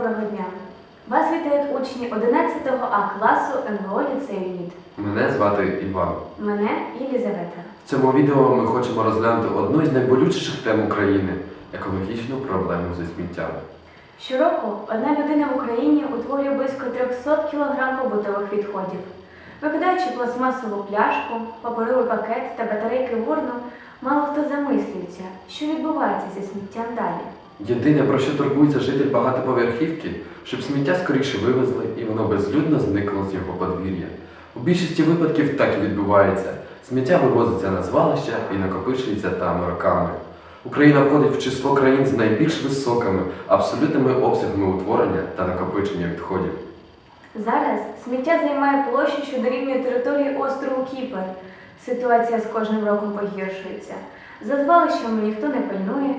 дня! Вас вітають учні 11 А класу НВО ліцею НІД. Мене звати Іван. Мене Єлізавета. В цьому відео ми хочемо розглянути одну із найболючіших тем України екологічну проблему зі сміттям. Щороку одна людина в Україні утворює близько 300 кг побутових відходів. Викидаючи пластмасову пляшку, паперовий пакет та батарейки в урну, мало хто замислюється, що відбувається зі сміттям далі. Єдине, про що турбується житель багатоповерхівки, щоб сміття скоріше вивезли і воно безлюдно зникло з його подвір'я. У більшості випадків так і відбувається. Сміття вивозиться на звалища і накопичується там роками. Україна входить в число країн з найбільш високими абсолютними обсягами утворення та накопичення відходів. Зараз сміття займає площу, що дорівнює території острову Кіпр. Ситуація з кожним роком погіршується. За звалищами ніхто не пильнує,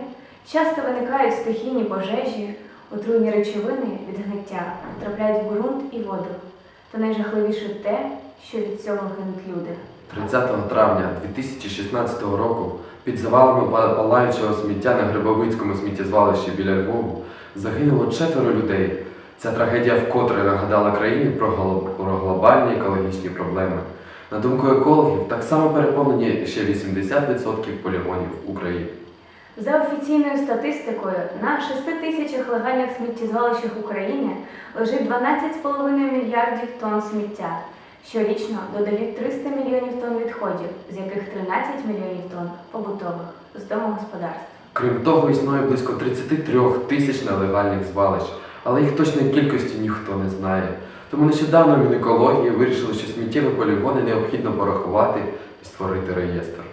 часто виникають стихійні пожежі, отруйні речовини від гниття потрапляють в ґрунт і воду. Та найжахливіше те, що від цього гинуть люди. 30 травня 2016 року під завалами палаючого сміття на Грибовицькому сміттєзвалищі біля Львову загинуло четверо людей. Ця трагедія вкотре нагадала країні про, глобальні екологічні проблеми. На думку екологів, так само переповнені ще 80% полігонів України. За офіційною статистикою, на 6 тисячах легальних сміттєзвалищах України лежить 12,5 мільярдів тонн сміття. Щорічно додають 300 мільйонів тонн відходів, з яких 13 мільйонів тонн побутових з домогосподарств. Крім того, існує близько 33 тисяч нелегальних звалищ, але їх точної кількості ніхто не знає. Тому нещодавно Мінекології вирішили, що сміттєві полігони необхідно порахувати і створити реєстр.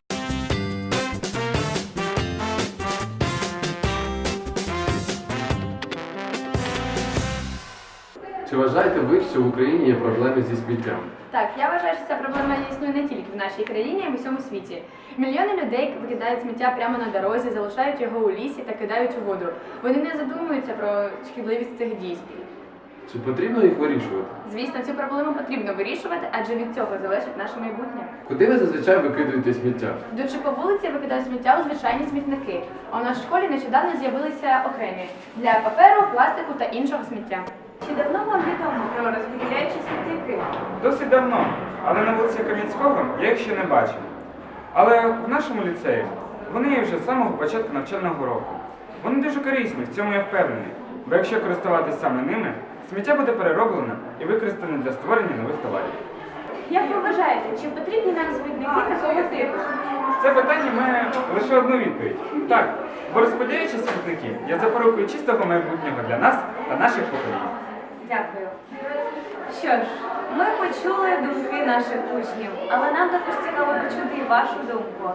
Вважаєте ви, що в Україні є проблеми зі сміттям? Так, я вважаю, що ця проблема існує не тільки в нашій країні, а й в усьому світі. Мільйони людей викидають сміття прямо на дорозі, залишають його у лісі та кидають у воду. Вони не задумуються про шкідливість цих дій. Чи потрібно їх вирішувати? Звісно, цю проблему потрібно вирішувати, адже від цього залежить наше майбутнє. Куди ви зазвичай викидуєте сміття? Йдучи по вулиці, я викидаю сміття у звичайні смітники. А у нашій школі нещодавно з'явилися окремі для паперу, пластику та іншого сміття. Чи давно вам відомо про розподіляючі смітники? Досить давно, але на вулиці Кам'янського я їх ще не бачив. Але в нашому ліцеї вони є вже з самого початку навчального року. Вони дуже корисні, в цьому я впевнений. Бо якщо користуватися саме ними, сміття буде перероблено і використане для створення нових товарів. Як ви вважаєте, чи потрібні нам смітники такого типу? Це питання має лише одну відповідь. Так, бо розподіляючи смітники є запорукою чистого майбутнього для нас та наших поколінь. Дякую. Що ж, ми почули думки наших учнів, але нам також цікаво почути і вашу думку.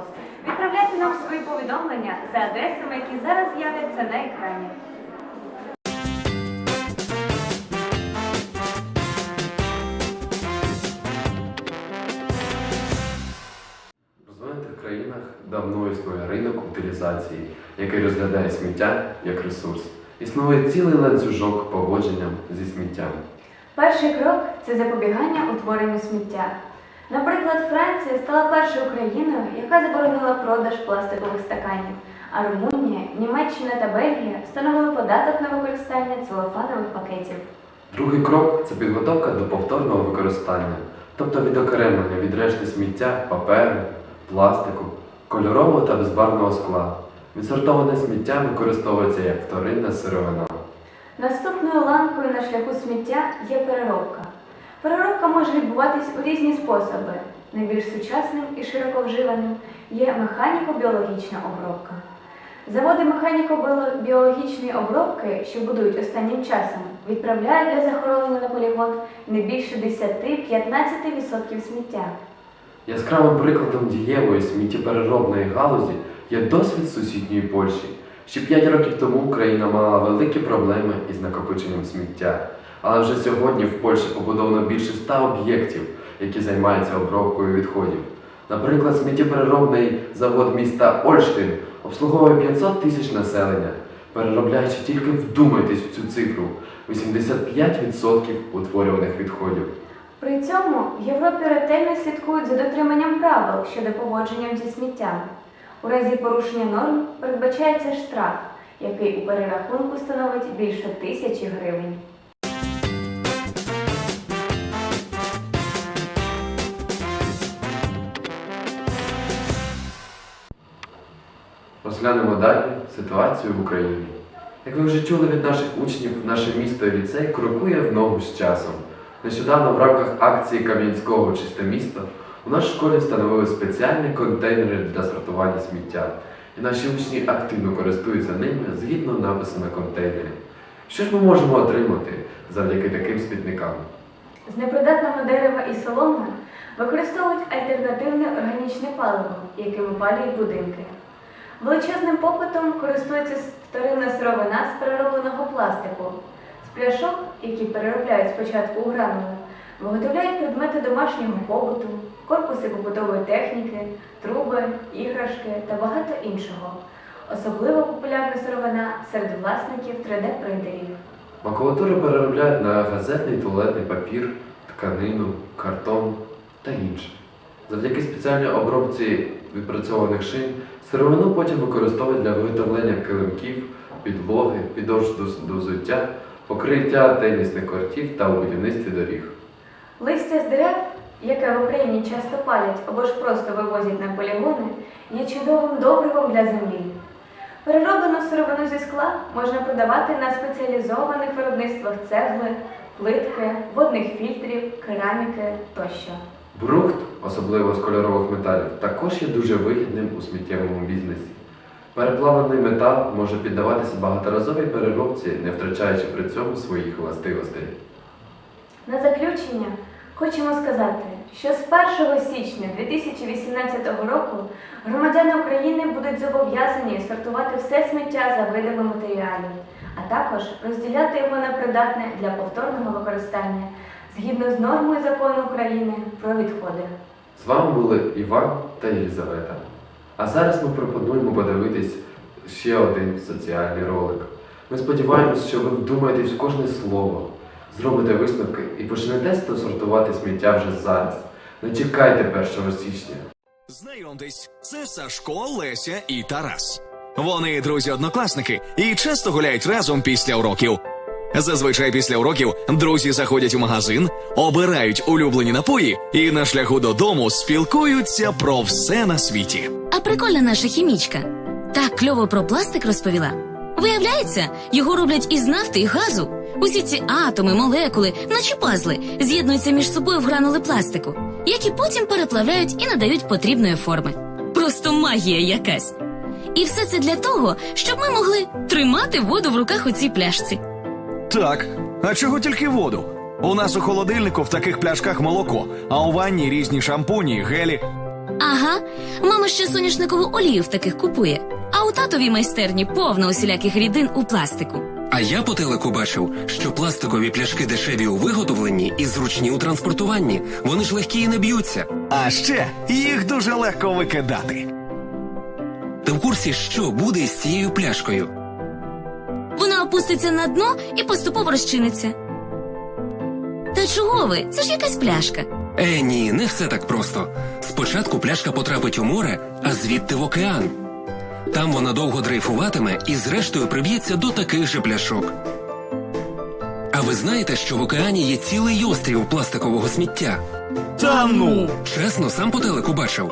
Відправляйте нам свої повідомлення за адресами, які зараз з'являться на екрані. В розвинутих країнах давно існує ринок утилізації, який розглядає сміття як ресурс. Існує цілий ланцюжок поводження зі сміттям. Перший крок це запобігання утворенню сміття. Наприклад, Франція стала першою країною, яка заборонила продаж пластикових стаканів, а Румунія, Німеччина та Бельгія встановили податок на використання целофанових пакетів. Другий крок це підготовка до повторного використання, тобто відокремлення від решти сміття, паперу, пластику, кольорового та безбарвного скла. Відсортоване сміття використовується як вторинна сировина. Наступною ланкою на шляху сміття є переробка. Переробка може відбуватись у різні способи. Найбільш сучасним і широко вживаним є механіко-біологічна обробка. Заводи механіко-біологічної обробки, що будують останнім часом, відправляють для захоронення на полігон не більше 10-15% сміття. Яскравим прикладом дієвої сміттєпереробної галузі є досвід сусідньої Польщі. Ще 5 років тому Україна мала великі проблеми із накопиченням сміття. Але вже сьогодні в Польщі побудовано більше 100 об'єктів, які займаються обробкою відходів. Наприклад, сміттєпереробний завод міста Ольштин обслуговує 500 тисяч населення, переробляючи тільки вдумайтесь в цю цифру 85% утворюваних відходів. При цьому в Європі ретельно слідкують за дотриманням правил щодо поводження зі сміттям. У разі порушення норм передбачається штраф, який у перерахунку становить більше тисячі гривень. Розглянемо далі ситуацію в Україні. Як ви вже чули від наших учнів, наше місто і ліцей крокує в ногу з часом. Нещодавно в рамках акції Кам'янського чисте місто у нашій школі встановили спеціальні контейнери для сортування сміття, і наші учні активно користуються ними згідно напису на контейнері. Що ж ми можемо отримати завдяки таким смітникам? З непридатного дерева і соломи використовують альтернативне органічне паливо, яким опалюють будинки. Величезним попитом користується вторинна сировина з переробленого пластику. З пляшок, які переробляють спочатку у гранули, виготовляють предмети домашнього побуту, корпуси побутової техніки, труби, іграшки та багато іншого. Особливо популярна сировина серед власників 3D-принтерів. Макулатуру переробляють на газетний туалетний папір, тканину, картон та інше. Завдяки спеціальній обробці відпрацьованих шин сировину потім використовують для виготовлення килимків, підлоги, підошв до- до взуття, покриття тенісних кортів та у будівництві доріг. Листя з дерев, яке в Україні часто палять або ж просто вивозять на полігони, є чудовим добривом для землі. Перероблену сировину зі скла можна продавати на спеціалізованих виробництвах цегли, плитки, водних фільтрів, кераміки тощо. Брухт, особливо з кольорових металів, також є дуже вигідним у сміттєвому бізнесі. Переплавлений метал може піддаватися багаторазовій переробці, не втрачаючи при цьому своїх властивостей. На заключення хочемо сказати, що з 1 січня 2018 року громадяни України будуть зобов'язані сортувати все сміття за видами матеріалів, а також розділяти його на придатне для повторного використання згідно з нормою закону України про відходи. З вами були Іван та Єлізавета. А зараз ми пропонуємо подивитись ще один соціальний ролик. Ми сподіваємось, що ви вдумаєтесь в кожне слово, зробите висновки і почнете сортувати сміття вже зараз. Не чекайте 1 січня. Знайомтесь, це Сашко, Леся і Тарас. Вони друзі-однокласники і часто гуляють разом після уроків. Зазвичай після уроків друзі заходять у магазин, обирають улюблені напої і на шляху додому спілкуються про все на світі. А прикольна наша хімічка. Так кльово про пластик розповіла. Виявляється, його роблять із нафти і газу. Усі ці атоми, молекули, наче пазли, з'єднуються між собою в гранули пластику, які потім переплавляють і надають потрібної форми. Просто магія якась. І все це для того, щоб ми могли тримати воду в руках у цій пляшці. Так, а чого тільки воду? У нас у холодильнику в таких пляшках молоко, а у ванні різні шампуні, гелі. Ага, мама ще соняшникову олію в таких купує. А у татовій майстерні повно усіляких рідин у пластику. А я по телеку бачив, що пластикові пляшки дешеві у виготовленні і зручні у транспортуванні. Вони ж легкі і не б'ються. А ще їх дуже легко викидати. Ти в курсі, що буде із цією пляшкою? Вона опуститься на дно і поступово розчиниться. Та чого ви? Це ж якась пляшка. Е, ні, не все так просто. Спочатку пляшка потрапить у море, а звідти в океан. Там вона довго дрейфуватиме і зрештою приб'ється до таких же пляшок. А ви знаєте, що в океані є цілий острів пластикового сміття? Та ну! Чесно, сам по телеку бачив.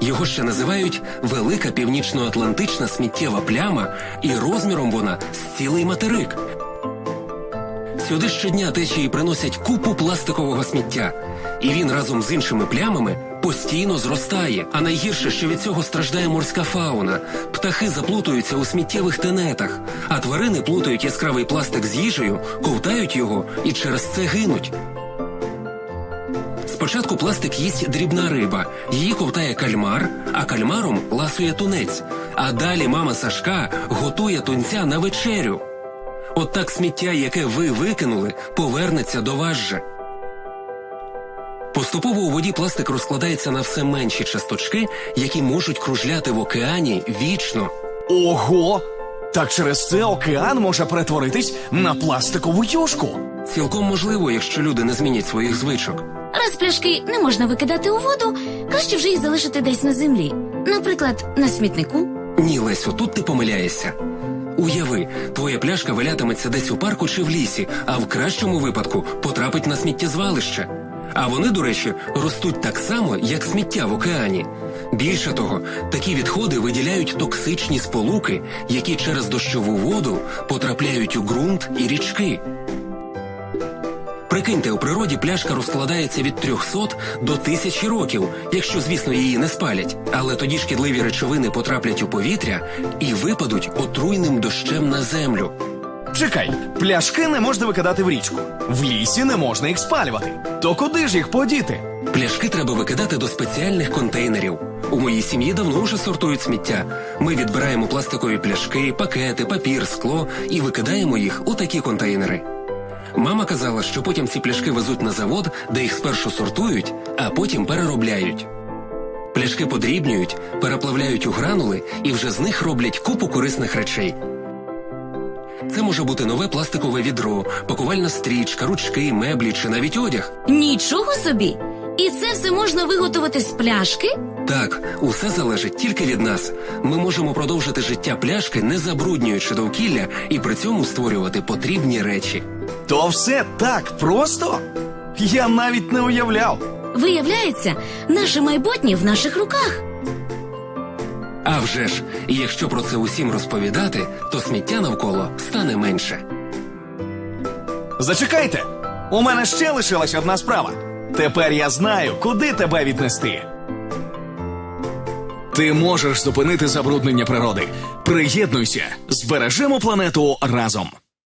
Його ще називають Велика Північно-Атлантична сміттєва пляма, і розміром вона з цілий материк. Сюди щодня течії приносять купу пластикового сміття, і він разом з іншими плямами постійно зростає. А найгірше, що від цього страждає морська фауна. Птахи заплутуються у сміттєвих тенетах, а тварини плутають яскравий пластик з їжею, ковтають його і через це гинуть. Спочатку пластик їсть дрібна риба, її ковтає кальмар, а кальмаром ласує тунець. А далі мама Сашка готує тунця на вечерю. От так сміття, яке ви викинули, повернеться до вас же. Поступово у воді пластик розкладається на все менші часточки, які можуть кружляти в океані вічно. Ого! Так через це океан може перетворитись на пластикову юшку. Цілком можливо, якщо люди не змінять своїх звичок. Раз пляшки не можна викидати у воду, краще вже їх залишити десь на землі. Наприклад, на смітнику. Ні, Лесю, тут ти помиляєшся. Уяви, твоя пляшка валятиметься десь у парку чи в лісі, а в кращому випадку потрапить на сміттєзвалище. А вони, до речі, ростуть так само, як сміття в океані. Більше того, такі відходи виділяють токсичні сполуки, які через дощову воду потрапляють у ґрунт і річки. Прикиньте, у природі пляшка розкладається від 300 до 1000 років, якщо, звісно, її не спалять. Але тоді шкідливі речовини потраплять у повітря і випадуть отруйним дощем на землю. Чекай, пляшки не можна викидати в річку. В лісі не можна їх спалювати. То куди ж їх подіти? Пляшки треба викидати до спеціальних контейнерів. У моїй сім'ї давно вже сортують сміття. Ми відбираємо пластикові пляшки, пакети, папір, скло і викидаємо їх у такі контейнери. Мама казала, що потім ці пляшки везуть на завод, де їх спершу сортують, а потім переробляють. Пляшки подрібнюють, переплавляють у гранули і вже з них роблять купу корисних речей. Це може бути нове пластикове відро, пакувальна стрічка, ручки, меблі чи навіть одяг. Нічого собі! І це все можна виготовити з пляшки? Так, усе залежить тільки від нас. Ми можемо продовжити життя пляшки, не забруднюючи довкілля і при цьому створювати потрібні речі. То все так просто? Я навіть не уявляв. Виявляється, наше майбутнє в наших руках. А вже ж, якщо про це усім розповідати, то сміття навколо стане менше. Зачекайте! У мене ще лишилась одна справа. Тепер я знаю, куди тебе віднести. Ти можеш зупинити забруднення природи. Приєднуйся, збережемо планету разом.